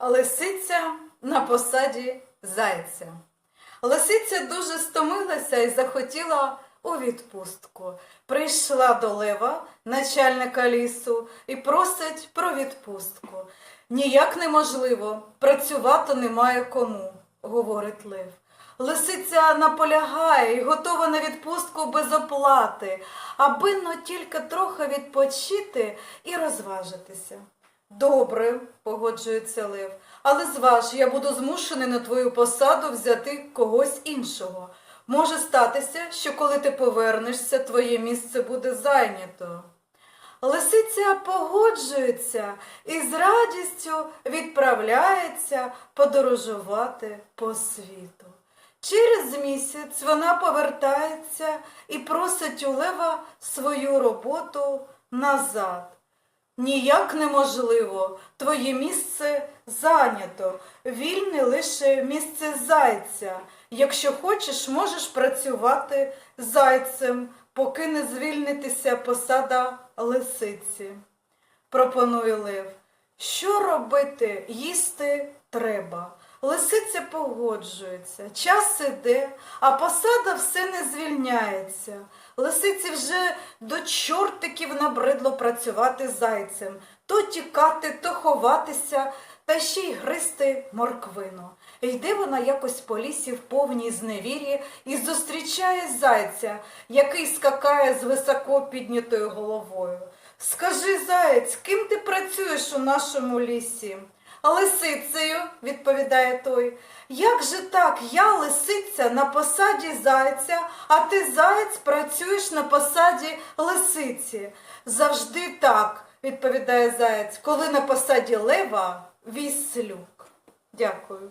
Лисиця на посаді зайця. Лисиця дуже стомилася і захотіла у відпустку. Прийшла до лева, начальника лісу, і просить про відпустку. Ніяк неможливо, працювати немає кому, говорить лев. Лисиця наполягає і готова на відпустку без оплати, аби но тільки трохи відпочити і розважитися. Добре, погоджується Лев, але зваж, я буду змушений на твою посаду взяти когось іншого. Може статися, що коли ти повернешся, твоє місце буде зайнято. Лисиця погоджується і з радістю відправляється подорожувати по світу. Через місяць вона повертається і просить у лева свою роботу назад. Ніяк неможливо, твоє місце зайнято, вільне лише місце зайця. Якщо хочеш, можеш працювати зайцем, поки не звільнитися посада лисиці. Пропонує Лев. Що робити? Їсти треба. Лисиця погоджується, час іде, а посада все не звільняється. Лисиці вже до чортиків набридло працювати зайцем, то тікати, то ховатися, та ще й гристи морквину. Йде вона якось по лісі в повній зневірі і зустрічає зайця, який скакає з високо піднятою головою. Скажи, заєць, ким ти працюєш у нашому лісі? Лисицею, відповідає той. Як же так? Я лисиця на посаді зайця, а ти заєць працюєш на посаді лисиці. Завжди так, відповідає заєць, коли на посаді лева віслюк. Дякую.